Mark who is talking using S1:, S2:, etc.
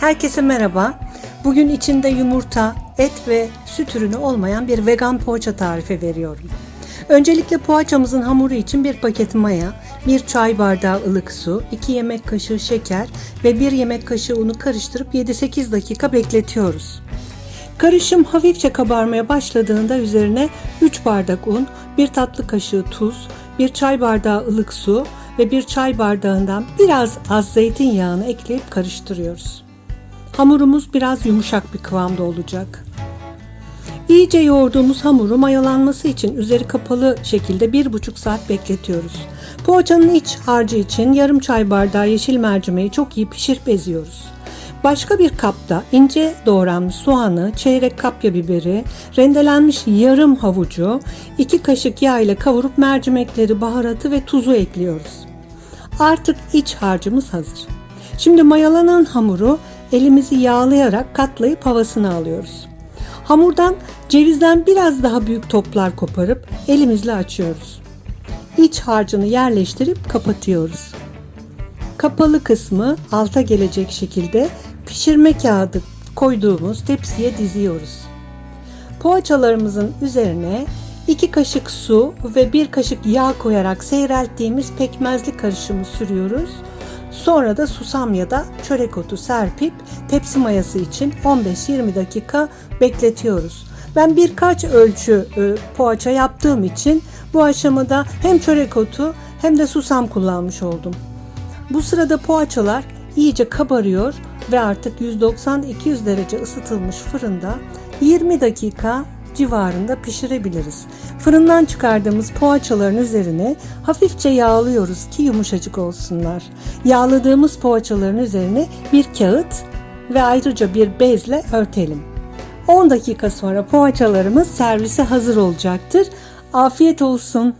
S1: Herkese merhaba. Bugün içinde yumurta, et ve süt ürünü olmayan bir vegan poğaça tarifi veriyorum. Öncelikle poğaçamızın hamuru için bir paket maya, bir çay bardağı ılık su, 2 yemek kaşığı şeker ve 1 yemek kaşığı unu karıştırıp 7-8 dakika bekletiyoruz. Karışım hafifçe kabarmaya başladığında üzerine 3 bardak un, 1 tatlı kaşığı tuz, 1 çay bardağı ılık su ve 1 çay bardağından biraz az zeytinyağını ekleyip karıştırıyoruz. Hamurumuz biraz yumuşak bir kıvamda olacak. İyice yoğurduğumuz hamuru mayalanması için üzeri kapalı şekilde 1,5 saat bekletiyoruz. Poğaçanın iç harcı için yarım çay bardağı yeşil mercimeği çok iyi pişirip eziyoruz. Başka bir kapta ince doğranmış soğanı, çeyrek kapya biberi, rendelenmiş yarım havucu, 2 kaşık yağ ile kavurup mercimekleri, baharatı ve tuzu ekliyoruz. Artık iç harcımız hazır. Şimdi mayalanan hamuru elimizi yağlayarak katlayıp havasını alıyoruz. Hamurdan cevizden biraz daha büyük toplar koparıp elimizle açıyoruz. İç harcını yerleştirip kapatıyoruz. Kapalı kısmı alta gelecek şekilde pişirme kağıdı koyduğumuz tepsiye diziyoruz. Poğaçalarımızın üzerine 2 kaşık su ve 1 kaşık yağ koyarak seyrelttiğimiz pekmezli karışımı sürüyoruz. Sonra da susam ya da çörek otu serpip tepsi mayası için 15-20 dakika bekletiyoruz. Ben birkaç ölçü e, poğaça yaptığım için bu aşamada hem çörek otu hem de susam kullanmış oldum. Bu sırada poğaçalar iyice kabarıyor ve artık 190-200 derece ısıtılmış fırında 20 dakika civarında pişirebiliriz. Fırından çıkardığımız poğaçaların üzerine hafifçe yağlıyoruz ki yumuşacık olsunlar. Yağladığımız poğaçaların üzerine bir kağıt ve ayrıca bir bezle örtelim. 10 dakika sonra poğaçalarımız servise hazır olacaktır. Afiyet olsun.